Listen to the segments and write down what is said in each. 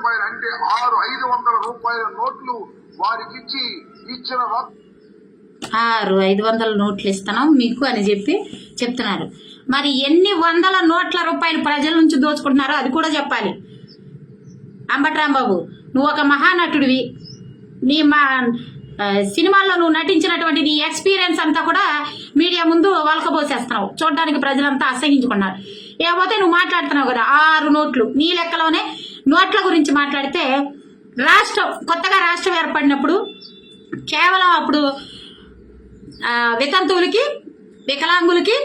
రూపాయలు అంటే ఆరు ఐదు వందల రూపాయల నోట్లు వారికి ఇచ్చి ఇచ్చిన ఆరు ఐదు వందల నోట్లు ఇస్తున్నాం మీకు అని చెప్పి చెప్తున్నారు. మరి ఎన్ని వందల నోట్ల రూపాయలు ప్రజల నుంచి దోచుకుంటున్నారో అది కూడా చెప్పాలి. అంబట్రాంబాబు నువ్వు ఒక మహానటుడివి. నీ మా సినిమాల్లో నువ్వు నటించినటువంటి నీ ఎక్స్పీరియన్స్ అంతా కూడా మీడియా ముందు వలకబోసేస్తున్నావు. చూడడానికి ప్రజలంతా అసహించుకున్నారు లేకపోతే నువ్వు మాట్లాడుతున్నావు కదా ఆరు నోట్లు. నీ లెక్కలోనే నోట్ల గురించి మాట్లాడితే రాష్ట్రం కొత్తగా రాష్ట్రం ఏర్పడినప్పుడు కేవలం అప్పుడు వితంతువులకి వికలాంగులకి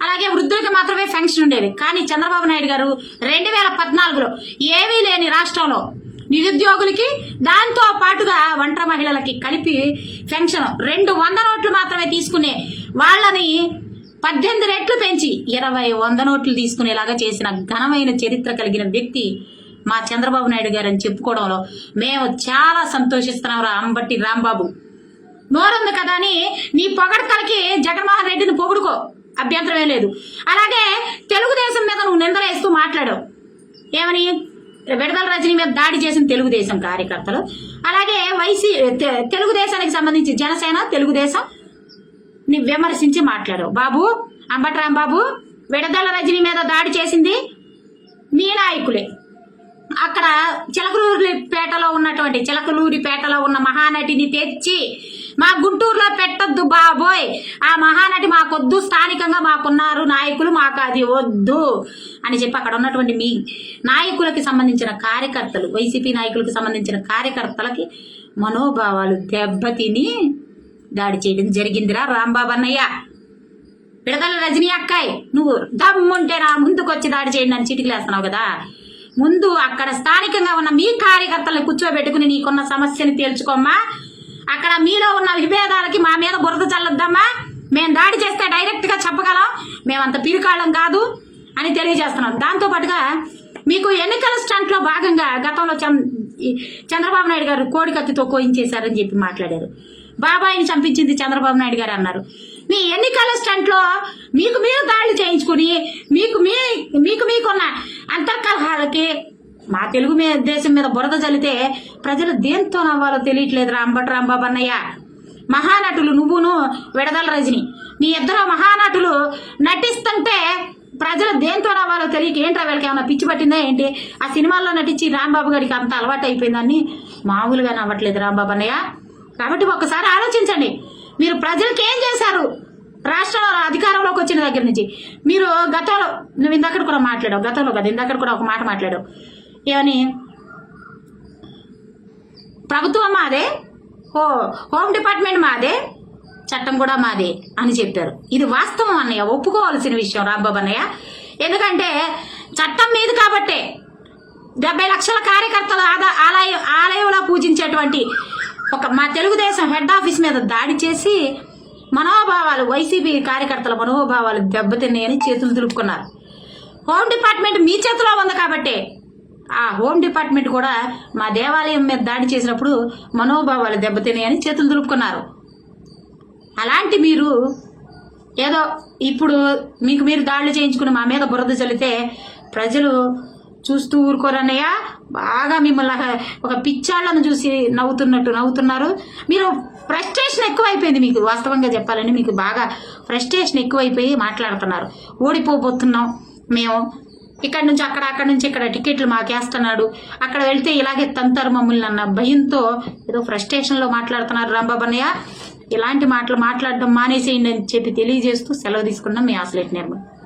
అలాగే వృద్ధులకి మాత్రమే ఫెన్షన్ ఉండేది. కానీ చంద్రబాబు నాయుడు గారు రెండు వేల పద్నాలుగులో ఏమీ లేని రాష్ట్రంలో నిరుద్యోగులకి దాంతో పాటుగా ఒంటరి మహిళలకి కలిపి పెన్షన్ రెండు వంద నోట్లు మాత్రమే తీసుకునే వాళ్ళని పద్దెనిమిది రెట్లు పెంచి ఇరవై వంద నోట్లు తీసుకునేలాగా చేసిన ఘనమైన చరిత్ర కలిగిన వ్యక్తి మా చంద్రబాబు నాయుడు గారు అని చెప్పుకోవడంలో మేము చాలా సంతోషిస్తున్నాం రా అంబట్టి రాంబాబు. నోరుంది కదా అని నీ పొగడతలకి జగన్మోహన్ రెడ్డిని పొగుడుకో. అభ్యంతరమే లేదు. అలాగే తెలుగుదేశం మీద నువ్వు నిందలేస్తూ మాట్లాడావు. ఏమని? విడదల రజనీ మీద దాడి చేసిన తెలుగుదేశం కార్యకర్తలు అలాగే వైసీ తెలుగుదేశానికి సంబంధించి జనసేన తెలుగుదేశం ని విమర్శించి మాట్లాడావు. బాబు అంబట్రాం బాబు విడదల రజనీ మీద దాడి చేసింది మీ నాయకులే. అక్కడ చిలకలూరిపేటలో ఉన్నటువంటి చిలకలూరిపేటలో ఉన్న మహానటిని తెచ్చి మా గుంటూరులో పెట్టొద్దు బాబోయ్. ఆ మహానటి మాకొద్దు స్థానికంగా మాకున్నారు నాయకులు మాకు అది వద్దు అని చెప్పి అక్కడ ఉన్నటువంటి మీ నాయకులకి సంబంధించిన కార్యకర్తలు వైసీపీ నాయకులకు సంబంధించిన కార్యకర్తలకి మనోభావాలు దెబ్బతిని దాడి చేయడం జరిగిందిరా రాంబాబు అన్నయ్య. రజనీ అక్కాయ్ నువ్వు దమ్ముంటే నా ముందుకు వచ్చి దాడి చేయండి అని చిటికలేస్తున్నావు కదా. ముందు అక్కడ స్థానికంగా ఉన్న మీ కార్యకర్తలను కూర్చోబెట్టుకుని నీకున్న సమస్యని తేల్చుకోమ్మా. అక్కడ మీలో ఉన్న విభేదాలకి మా మీద బురద చల్లొద్దమ్మా. మేము దాడి చేస్తే డైరెక్ట్గా చెప్పగలం. మేమంత పిరికాళ్ళం కాదు అని తెలియజేస్తున్నాం. దాంతో పాటుగా మీకు ఎన్నికల స్టంట్లో భాగంగా గతంలో చం- ఈ చంద్రబాబు నాయుడు గారు కోడికత్తితో కోయించేశారని చెప్పి మాట్లాడారు. బాబాయిని చంపించింది చంద్రబాబు నాయుడు గారు అన్నారు. మీ ఎన్నికల స్టంట్లో మీకు మీరు దాడులు చేయించుకుని మీకు మీ మీకు మీకున్న అంతర్కలహాలకి మా తెలుగు మీద దేశం మీద బురద చల్లితే ప్రజలు దేంతో నవ్వాలో తెలియట్లేదు రాంబట్ రాంబాబు అన్నయ్య. మహానటులు నువ్వును విడదల రజని. మీ ఇద్దరు మహానటులు నటిస్తుంటే ప్రజలు దేంతో నవ్వాలో తెలియక ఏంట్రా వీళ్ళకి ఏమైనా పిచ్చి పట్టిందా ఏంటి? ఆ సినిమాల్లో నటించి రాంబాబు గారికి అంత అలవాటు అయిపోయిందని మామూలుగా నవ్వట్లేదు రాంబాబు అన్నయ్య. కాబట్టి ఒక్కసారి ఆలోచించండి. మీరు ప్రజలకు ఏం చేశారు? రాష్ట్రంలో అధికారంలోకి వచ్చిన దగ్గర నుంచి. మీరు గతంలో నువ్వు ఇందక్కడ కూడా మాట్లాడావు గతంలో కదా ఇందక్కడ కూడా ఒక మాట మాట్లాడావు. ఏమని? ప్రభుత్వం మాదే? హో హోమ్ డిపార్ట్మెంట్ మాదే? చట్టం కూడా మాదే అని చెప్పారు. ఇది వాస్తవం అన్నయ్య ఒప్పుకోవాల్సిన విషయం రాంబాబు అన్నయ్య. ఎందుకంటే చట్టం మీది కాబట్టే డెబ్బై లక్షల కార్యకర్తల ఆదా మా తెలుగుదేశం హెడ్ ఆఫీస్ మీద దాడి చేసి మనోభావాలు వైసీపీ కార్యకర్తల మనోభావాలు దెబ్బతిన్నాయని చేతులు దులుపుకున్నారు. హోమ్ డిపార్ట్మెంట్ మీ చేతిలో ఉంది కాబట్టి. ఆ హోమ్ డిపార్ట్మెంట్ కూడా మా దేవాలయం మీద దాడి చేసినప్పుడు మనోభావాలు దెబ్బతిన్నాయని చేతులు దులుపుకున్నారు. అలాంటి మీరు ఏదో ఇప్పుడు మీకు మీరు దాడులు చేయించుకుని మా మీద బురద చల్లితే ప్రజలు చూస్తూ ఊరుకోరన్నయ్య బాగా మిమ్మల్ని ఒక- పిచ్చాళ్ళను చూసి నవ్వుతున్నట్టు నవ్వుతున్నారు. మీరు ఫ్రస్ట్రేషన్ ఎక్కువైపోయింది మీకు వాస్తవంగా చెప్పాలని మీకు బాగా ఫ్రస్ట్రేషన్ ఎక్కువైపోయి మాట్లాడుతున్నారు. ఓడిపోబోతున్నాం మేము. ఇక్కడ నుంచి అక్కడ అక్కడ నుంచి ఇక్కడ టికెట్లు మాకేస్తున్నాడు. అక్కడ వెళ్తే ఇలాగే తంతారు మమ్మల్ని అన్న భయంతో ఏదో ఫ్రస్ట్రేషన్లో మాట్లాడుతున్నారు రాంబాబన్నయ్య ఇలాంటి మాటలు మాట్లాడడం మానేసేయండి అని చెప్పి తెలియజేస్తూ సెలవు తీసుకున్నాం మీ ఆసలేట్ నిర్మల్.